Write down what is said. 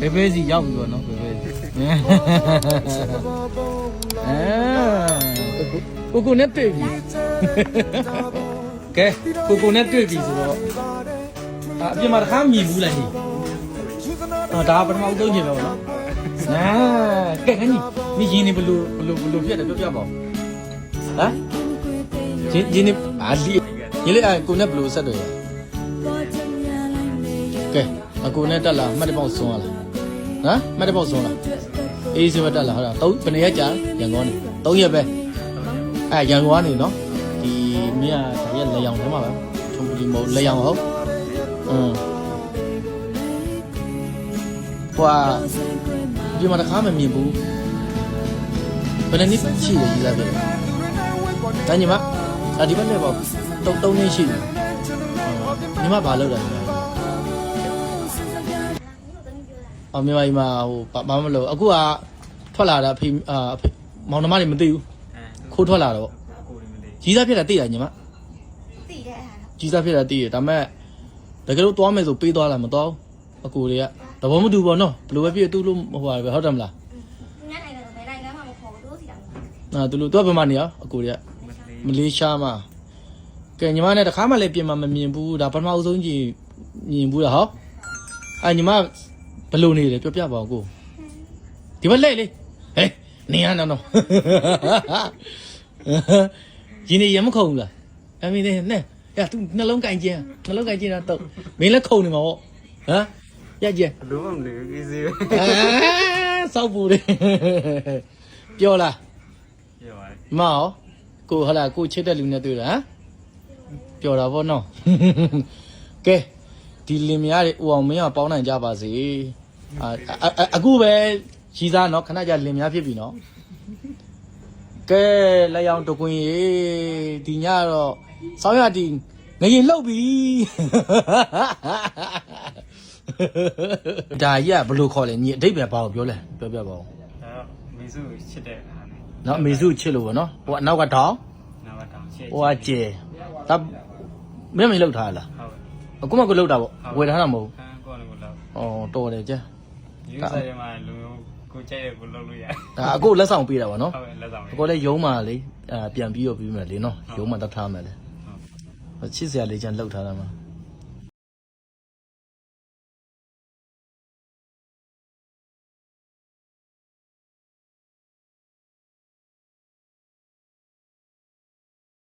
ဘေဘေစီရောက်ပြီပေါ့နော်ဘေဘေစီအဲကိုကိုနဲ့တွေ့ပြီကဲကိုကိုနဲ့တွေ့ပြီဆိုတော့အာအပြင်မှာတစ်ခါမြင်ဘူးလားညီအော်ဒါပထမဦးဆုံးချိန်ပဲပေါ့နော်နာကဲခဏညီမိရင်းနေဘလို့ဘလို့ဘလို့ပြတ်တယ်ပြောပြပါဦးဟမ်ရင်းရင်းနေအာလီညီလေးအကိုနဲ့ဘလို့ဆက်တွေ့ရကဲအကိုနဲ့တက်လာမှတ်တပေါက်ဆုံးရလား ဟမ်မှတ်တပေါက်ဆုံးလားအေးစမတက်လာဟုတ်လားသုံးဘယ်နှစ်ရက်ကြာရန်ကုန်နေသုံးရက်ပဲအဲရန်ကုန်ကနေနော်ဒီမင်းကဒါရက်လေရောင်ထဲမှာပဲထုံပလီမဟုတ်လေရောင်ဟုတ်อืมဟွာဒီမှာတစ်ခါမမြင်ဘူးဘယ်နှစ်နှစ်ရှိလဲကြီးစားပြီဒါညီမအဒီဘက်လည်းပေါ့တုံတုံနေရှိတယ်ညီမဘာလုပ်တာလဲ အော်မြန်မာပြည်မှာဟိုဘာမှမလုပ်အခုကထွက်လာတာအဖေအာအဖေမောင်နှမတွေမသိဘူးအဲခိုးထွက်လာတော့ကိုယ်တွေမလေးကြီးစားဖြစ်တာသိရညီမသိတဲ့ဟာတော့ကြီးစားဖြစ်တာသိရဒါပေမဲ့တကယ်လို့သွားမယ်ဆိုပေးသွားလားမသွားဘူးအကူတွေကသဘောမတူပါနော်ဘယ်လိုပဲဖြစ်တူလို့ဟိုပါပဲဟုတ်တယ်မလားညနေကတော့ဘယ်တိုင်းကမှမခေါ်ဘူးတို့စီတာမဟုတ်ဘူးအာသူတို့သွားဘယ်မှာနေရအကူတွေကမလေးမလေးရှားမှာကဲညီမနဲ့တခါမှလည်းပြင်မှာမမြင်ဘူးဒါပထမအဆုံးကြီးမြင်ဘူးလားဟောအာညီမ ဘယ်လိုနေလဲပြောပြပါဦးကိုဒီဘက်လဲလေဟဲ့နေရနော်နော်ရင်းနေရမခုံဘူးလားအမေနဲ့နဲ့ရသူနှလုံးကင်ကျင်းနှလုံးကင်ကျင်းတော့မင်းလည်းခုံနေမှာပေါ့ဟမ်ရကြဘလို့မလေးကြီးစီပဲအာစောက်ပူတယ်ပြောလားပြောပါလေမအောင်ကိုဟလာကိုချစ်တဲ့လူနဲ့တွေ့တာဟမ်ပြောတာပေါ့နော်ကဲ ဒီလင်မယားတွေဦးအောင်မင်းကပေါင်းနိုင်ကြပါစေအာအအအခုပဲရီစားနော်ခဏကြာလင်မယားဖြစ်ပြီနော်ကဲလက်ရောင်တကွင်ရေဒီညတော့စောင်းရတီငရင်လှုပ်ပြီဒါကြီးကဘယ်လိုခေါ်လဲညီအတိတ်ပဲဘာကိုပြောလဲပြောပြပါဦးဒါတော့မင်းစုချစ်တဲ့ဟာနဲ့နော်အမေစုချစ်လို့ပေါ့နော်ဟိုကအနောက်ကထောင်းနောက်တော့ချစ်ဟိုကကျဲဒါမင်းမလောက်ထားလားဟုတ် အခုမှကိုလောက်တာပေါ့ဝယ်ထားတာမဟုတ်ခံကိုလည်းကိုလောက်ဘူးဩတော်တယ်ကျဲယူဆိုင်ရမှာလူကိုကြိုက်တဲ့ကိုလောက်လို့ရတယ်ဒါအခုလက်ဆောင်ပေးတာပေါ့နော်ဟုတ်လက်ဆောင်အကိုလည်းရုံးမှာလေအာပြန်ပြီးတော့ပြီးမယ်လေနော်ရုံးမှာတတ်ထားမယ်လေချစ်စရာလေးချမ်းလောက်ထားတာမှာ